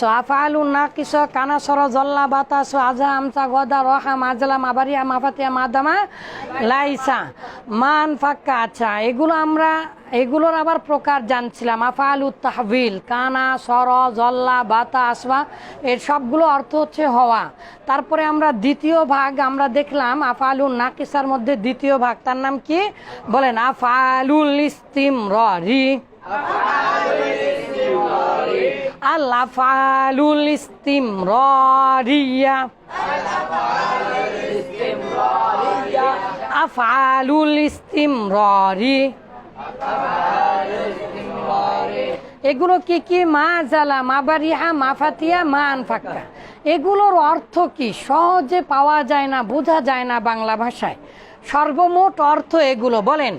Kiss আফালু না kiss কানা সর জল্লা বাতাস আজা আমচা গদা রহা মাজলা মাবারিয়া মাফাতিয়া মাদামা লাইসা মান ফাক্কা আচ্ছা। এগুলো আমরা, এগুলোর আবার প্রকার জানছিলাম। আফালু তাহবিল, কানা সর জল্লা বাতা আসবা এর সবগুলো অর্থ হচ্ছে হওয়া। তারপরে আমরা দ্বিতীয় ভাগ আমরা দেখলাম আফালুল নাকিসার মধ্যে দ্বিতীয় ভাগ। তার নাম কি? বলেন, আফালুল ইস্তিম রি আল আফালুল ইস্তিম রিয়া আফালুল ইস্তিম রি এগুলো কি কি? মা জালা মা বারিহা মা ফাতিয়া মা আনফাক্কা। এগুলোর অর্থ কি? সহজে পাওয়া যায় না, বোঝা যায় না বাংলা ভাষায়। সর্বমোট অর্থ এগুলো। বলেন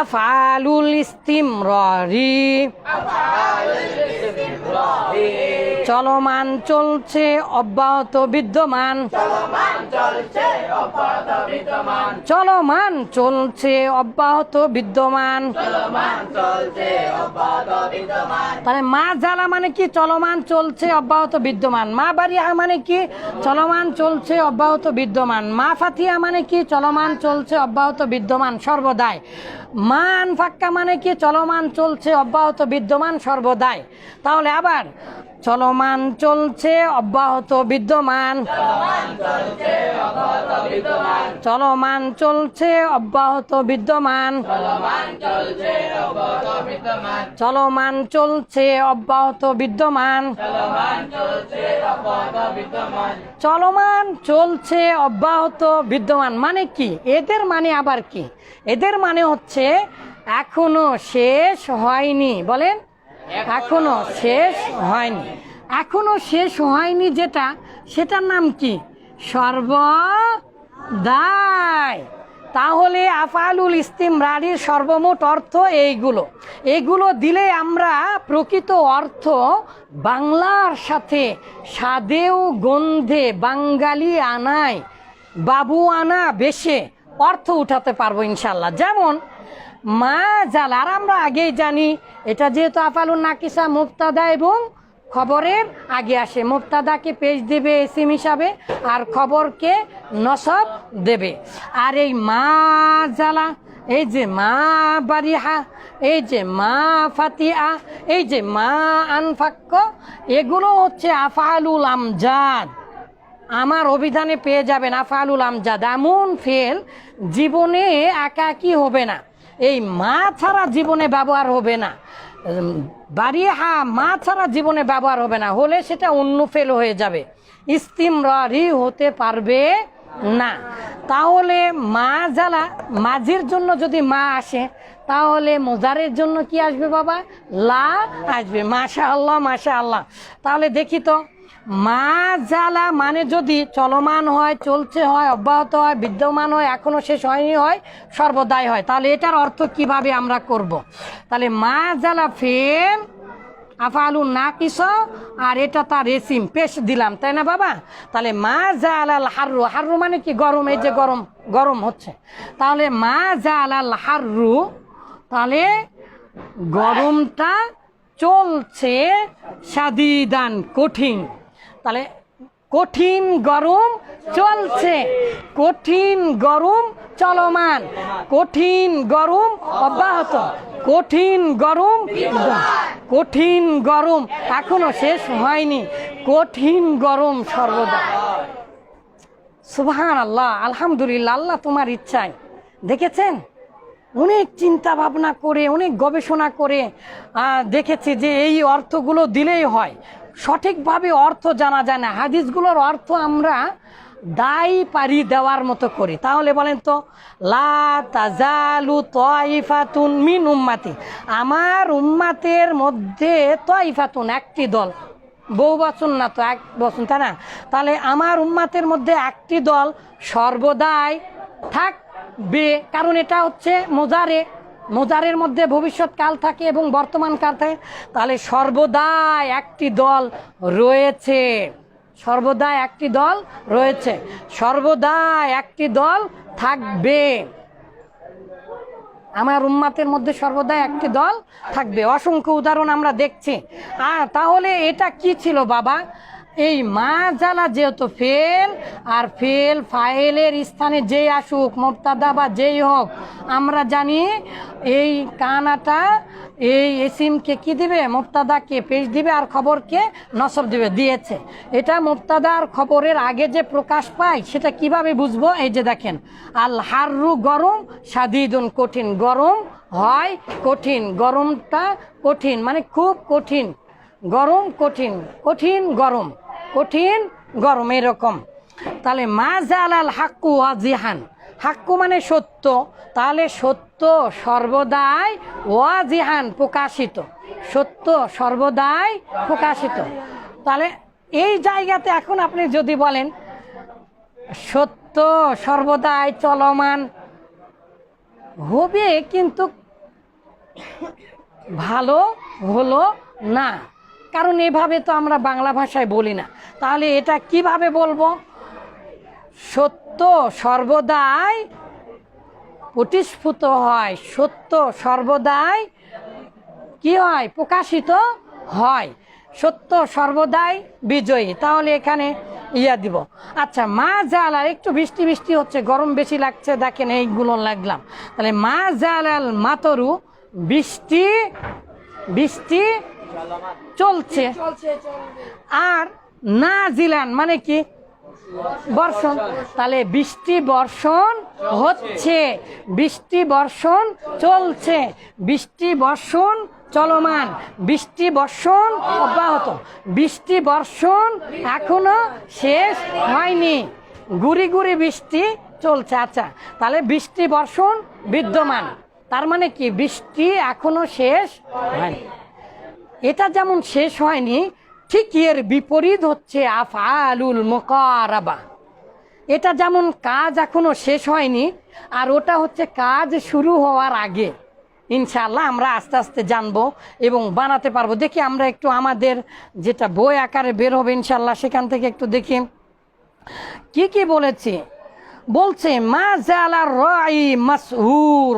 আফালুল ইস্তিম রি চলমান চলছে অব্যাহত বিদ্যমান। চলমান চলছে অব্যাহত বিদ্যমান। তাহলে মা জ্বালা মানে কি? চলমান চলছে অব্যাহত বিদ্যমান। মা বাড়িয়া মানে কি? চলমান চলছে অব্যাহত বিদ্যমান। মা ফাতিয়া মানে কি? চলমান চলছে অব্যাহত বিদ্যমান সর্বদাই। মান ফাক্কা মানে কি? চলমান চলছে অব্যাহত বিদ্যমান সর্বদাই। তাহলে আবার চলমান চলছে, অব্যাহত বিদ্যমান। চলমান চলছে, অব্যাহত বিদ্যমান। চলমান চলছে, অব্যাহত বিদ্যমান। চলমান চলছে, অব্যাহত বিদ্যমান। মানে কি? এদের মানে আবার কি? এদের মানে হচ্ছে এখনও শেষ হয়নি। বলেন এখনও শেষ হয়নি। এখনও শেষ হয়নি যেটা, সেটার নাম কি? সর্বদায় তাহলে আফালুল ইস্তিমরারির সর্বমোট অর্থ এইগুলো। এইগুলো দিলে আমরা প্রকৃত অর্থ বাংলার সাথে স্বাদেও গন্ধে বাঙালি আনায়, বাবু আনা বেশে অর্থ উঠাতে পারব ইনশাল্লাহ। যেমন মা জাল, আর আমরা আগেই জানি, এটা যেহেতু আফালুন নাকিসা মুক্তাদা এবং খবরের আগে আসে। মুক্তাদাকে পেজ দেবে এসিম হিসাবে, আর খবরকে নসব দেবে। আর এই মা জালা, এই যে মা বারিহা, এই যে মা ফাতিয়া এই যে মা আনফাক্য এগুলো হচ্ছে আফালুল আমজাদ। আমার অভিধানে পেয়ে যাবেন আফালুল আমজাদ। এমন ফেল, জীবনে একাকি হবে না। এই মা ছাড়া জীবনে ব্যবহার হবে না। বাড়ি হা মা ছাড়া জীবনে ব্যবহার হবে না। হলে সেটা অন্য ফেল হয়ে যাবে। ইস্তিমরারি হতে পারবে না। তাহলে মা জ্বালা, মাঝির জন্য যদি মা আসে, তাহলে মোজারের জন্য কি আসবে বাবা? লা আসবে। মাশা আল্লাহ মাশা আল্লাহ তাহলে দেখি তো মা জ্বালা মানে যদি চলমান হয়, চলছে হয়, অব্যাহত হয়, বিদ্যমান হয়, এখনও শেষ হয়নি হয়, সর্বদাই হয়। তাহলে এটার অর্থ কীভাবে আমরা করব। তাহলে মা জ্বালা ফেল, আফালু না কিস আর এটা তার রেসিম পেশ দিলাম, তাই না বাবা? তাহলে মা জালাল হাররু হাররু মানে কি? গরম, এই যে গরম গরম হচ্ছে। তাহলে মা জালাল হাররু, তাহলে গরমটা চলছে সাদিদান, কঠিন। তাহলে কঠিন গরম চলছে। কঠিন গরম চলমান। কঠিন গরম অব্যাহত। কঠিন গরম কঠিন গরম এখনও শেষ হয়নি। কঠিন গরম সর্বদা। সুবহান আল্লাহ আলহামদুলিল্লাহ, আল্লাহ তোমার ইচ্ছায়। দেখেছেন? অনেক চিন্তা ভাবনা করে, অনেক গবেষণা করে দেখেছি যে এই অর্থগুলো দিলেই হয়। সঠিকভাবে অর্থ জানা যায় না। হাদিসগুলোর অর্থ আমরা দায়ী পারি দেওয়ার মতো করি। তাহলে বলেন তো, লা মিন উম্মাতি। আমার উম্মাতের মধ্যে তয়ফাতুন একটি দল। বহু বচন না তো এক বচন তাই না? তাহলে আমার উম্মাতের মধ্যে একটি দল সর্বদাই থাকবে। কারণ এটা হচ্ছে মোজারে। মোজারের মধ্যে ভবিষ্যৎ কাল থাকে এবং বর্তমান কাল থাকে, তাহলে সর্বদা একটি দল রয়েছে। সর্বদা একটি দল রয়েছে। সর্বদা একটি দল থাকবে। আমার উম্মাতের মধ্যে সর্বদা একটি দল থাকবে। অসংখ্য উদাহরণ আমরা দেখছি। আর তাহলে এটা কি ছিল বাবা? এই মা জালা যেহেতু ফেল, আর ফেল ফাইলের স্থানে যেই আসুক, মোবতাদা বা যেই হোক, আমরা জানি এই কানাটা, এই এসিমকে কি দিবে? মুক্তাদাকে পেশ দিবে আর খবরকে নসব দিবে, দিয়েছে। এটা মুক্তাদা আর খবরের আগে যে প্রকাশ পায়, সেটা কীভাবে বুঝব? এই যে দেখেন, আল হাররু গরম সাদিদুন কঠিন। গরম হয় কঠিন, গরমটা কঠিন মানে খুব কঠিন। গরম কঠিন কঠিন গরম। কঠিন, গরম, এরকম। তাহলে মা জালাল হাক্কু ওয়াজিহান। হাক্কু মানে সত্য। তাহলে সত্য সর্বদাই ওয়াজিহান, প্রকাশিত। সত্য সর্বদাই প্রকাশিত। তাহলে এই জায়গাতে এখন আপনি যদি বলেন, সত্য সর্বদাই চলমান, হবে কিন্তু ভালো হলো না। কারণ এভাবে তো আমরা বাংলা ভাষায় বলি না। তাহলে এটা কীভাবে বলব? সত্য সর্বদাই প্রতিস্ফুত হয়। সত্য সর্বদাই কি হয়? প্রকাশিত হয়। সত্য সর্বদাই বিজয়ী। তাহলে এখানে ইয়া দিব। আচ্ছা মা জাল আর একটু বৃষ্টি বৃষ্টি হচ্ছে, গরম বেশি লাগছে, দেখেন এইগুলো লাগলাম। তাহলে মা জালাল মাতরু, বৃষ্টি বৃষ্টি চলছে। আর না জিলান মানে কি? বর্ষণ। তাহলে বৃষ্টি বর্ষণ হচ্ছে। বৃষ্টি বর্ষণ চলছে। বৃষ্টি বর্ষণ চলমান। বৃষ্টি বর্ষণ অব্যাহত। বৃষ্টি বর্ষণ এখনও শেষ হয়নি। গুড়ি গুড়ি বৃষ্টি চলছে। আচ্ছা তাহলে বৃষ্টি বর্ষণ বিদ্যমান। তার মানে কি? বৃষ্টি এখনও শেষ হয়নি। এটা যেমন শেষ হয়নি, ঠিক এর বিপরীত হচ্ছে আফআলুল মোকারাবা। এটা যেমন কাজ এখনও শেষ হয়নি, আর ওটা হচ্ছে কাজ শুরু হওয়ার আগে। ইনশাআল্লাহ আমরা আস্তে আস্তে জানব এবং বানাতে পারব। দেখি আমরা একটু আমাদের যেটা বই আকারে বের হবে ইনশাআল্লাহ, সেখান থেকে একটু দেখি। কি কি বলেছে? বলছে, মা জালা রাই মাসহুর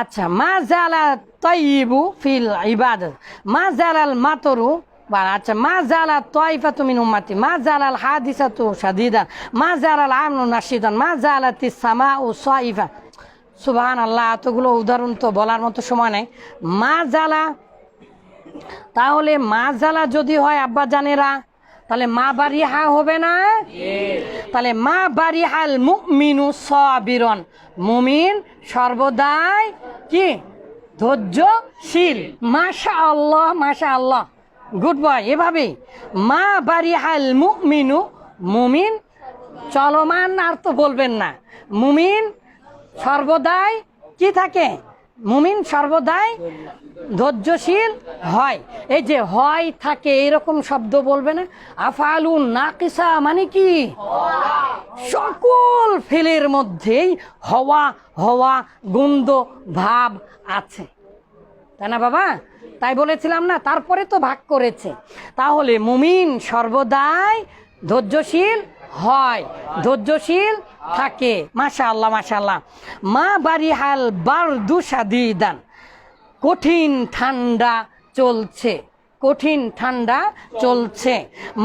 আচ্ছা মা জালা তৈবু ফিল ইবাদত। মা জালাল মাতরু আচ্ছা মা জালা তয়ফা তুমি উম্মাতি, মা জালাল হাদিসা তু সাদিদা মা জালাল আমনু নাশিদান, মা জালাতি সামা ও সাইফা। সুবহান আল্লাহ এতগুলো উদাহরণ তো বলার মতো সময় নেই। মা জালা, তাহলে মা জালা যদি হয় আব্বা জানেরা তাহলে মা বারিহা হবে না? তাহলে মা বারিহাল মুমিনু সাবিরন। মুমিন সর্বদাই কি? ধৈর্যশীল। মাশা আল্লাহ মাশা আল্লাহ গুড বয় এভাবেই। মা বারিহাল মুমিনু, মুমিন চলমান আর তো বলবেন না। মুমিন সর্বদাই কি থাকে? মুমিন সর্বদাই ধৈর্যশীল হয়। এই যে হয় থাকে এরকম শব্দ বলবে না। আফালুন নাকিসা মানে কি? সকল ফেলের মধ্যেই হওয়া হওয়া, গন্ধ, ভাব আছে। তাই না বাবা? তাই বলেছিলাম না, তারপরে তো ভাগ করেছে। তাহলে মুমিন সর্বদাই ধৈর্যশীল হয়, ধৈর্যশীল থাকে। মাশা আল্লাহ মাশা আল্লাহ মা বাড়িহাল বারদু সাদিদান কঠিন ঠান্ডা চলছে, কঠিন ঠান্ডা চলছে।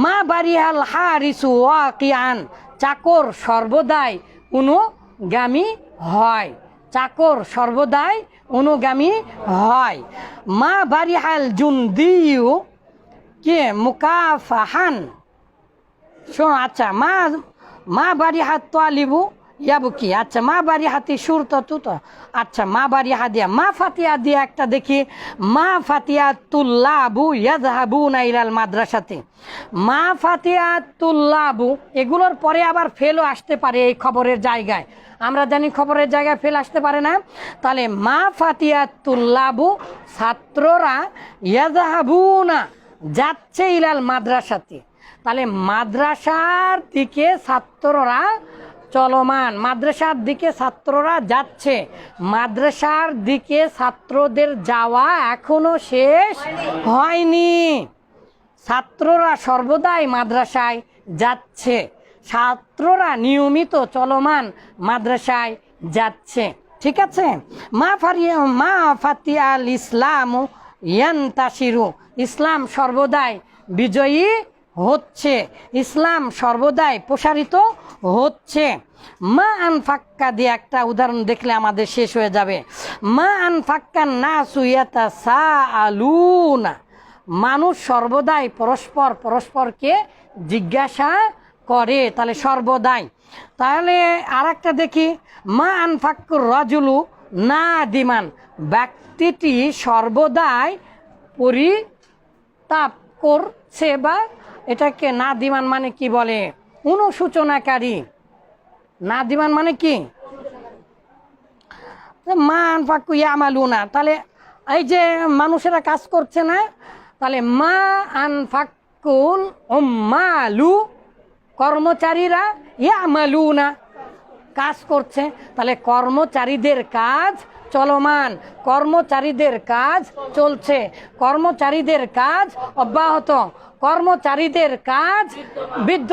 মা বাড়িহাল হারিসু ওয়াকিয়ান, চাকর সর্বদাই অনুগামী হয়। চাকর সর্বদাই অনুগামী হয়। মা বাড়িহাল জুন্দিউ কে মুকাফাহান। শোন আচ্ছা মা মা বাড়ি হাত ইয়াবু কি আচ্ছা মা বাড়ি হাতি সুর তো তু তো। আচ্ছা মা বাড়ি হাদিয়া মা ফাতিয়া দিয়া একটা দেখি। মা ফাতিয়া তুল্লাবু ইয়াদহাবু নাইলাল মাদ্রাসাতে। মা ফাতিয়া তুল্লাবু, এগুলোর পরে আবার ফেলও আসতে পারে এই খবরের জায়গায়। আমরা জানি খবরের জায়গায় ফেল আসতে পারে না। তাহলে মা ফাতিয়া তুল্লাবু ছাত্ররা ইয়াদহাবু না যাচ্ছে ইলাল মাদ্রাসাতে। তাহলে মাদ্রাসার দিকে ছাত্ররা চলমান। মাদ্রাসার দিকে ছাত্ররা যাচ্ছে। মাদ্রাসার দিকে ছাত্রদের যাওয়া এখনও শেষ হয়নি। ছাত্ররা সর্বদাই মাদ্রাসায় যাচ্ছে। ছাত্ররা নিয়মিত চলমান মাদ্রাসায় যাচ্ছে। ঠিক আছে? মা ফারিয়া, মা ফাতি আল ইসলাম ইয়ান্তাসিরু। ইসলাম সর্বদাই বিজয়ী হচ্ছে। ইসলাম সর্বদাই প্রসারিত হচ্ছে। মা আন ফাক্কা দিয়ে একটা উদাহরণ দেখলে আমাদের শেষ হয়ে যাবে। মা আন ফাক্কা না সুইয়াতা সা আলুনা মানুষ সর্বদাই পরস্পর পরস্পরকে জিজ্ঞাসা করে, তাহলে সর্বদাই। তাহলে আর একটা দেখি। মা আনফাক্কুর রজুলু না দিমান ব্যক্তিটি সর্বদাই পরিতাপ করছে বা এটাকে না দিমান মানে কি বলে? অনুসূচনাকারী। না দিমান মানে কি? মা আনফাক্কু ইয়ামালুনা। তাহলে এই যে মানুষেরা কাজ করছে না, তাহলে মা আনফাক্কুল উম্মালু, কর্মচারীরা ইয়ামালুনা। কাজ করছে। তাহলে কর্মচারীদের কাজ চলমান। কর্মচারীদের কাজ চলছে। কর্মচারীদের কাজ অব্যাহত। কর্মচারীদের কাজ বিদ্য